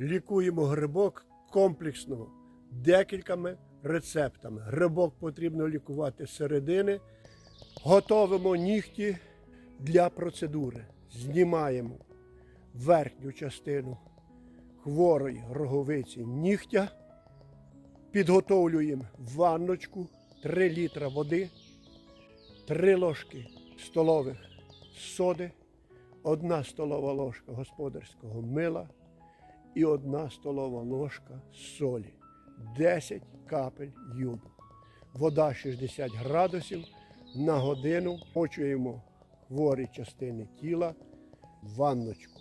Лікуємо грибок комплексно декількома рецептами. Грибок потрібно лікувати середини. Готовимо нігті для процедури. Знімаємо верхню частину хворої роговиці нігтя. Підготовлюємо ванночку 3 літра води, 3 ложки столових соди, 1 столова ложка господарського мила і 1 столова ложка солі, 10 капель йоду. Вода 60 градусів на годину. Почуємо хворі частини тіла в ванночку.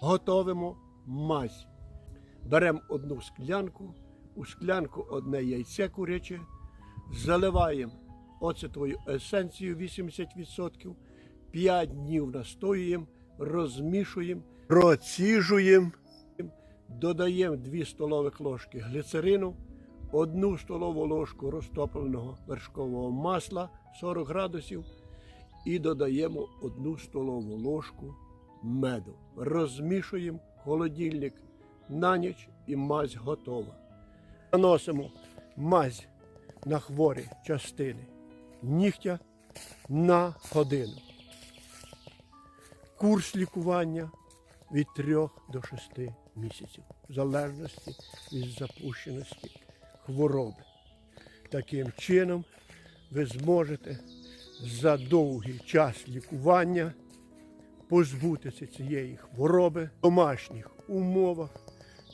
Готовимо мазь. Беремо одну склянку, у склянку одне яйце куряче, заливаємо оцетовою есенцією 80%, 5 днів настоюємо, розмішуємо, проціжуємо, додаємо 2 столових ложки гліцерину, 1 столову ложку розтопленого вершкового масла 40 градусів і додаємо 1 столову ложку меду. Розмішуємо холодильник на ніч і мазь готова. Наносимо мазь на хворі частини нігтя на годину. Курс лікування від 3 до 6 місяців, залежності від запущеності хвороби. Таким чином ви зможете за довгий час лікування позбутися цієї хвороби в домашніх умовах,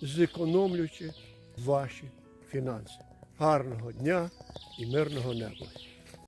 зекономлюючи ваші фінанси. Гарного дня і мирного неба!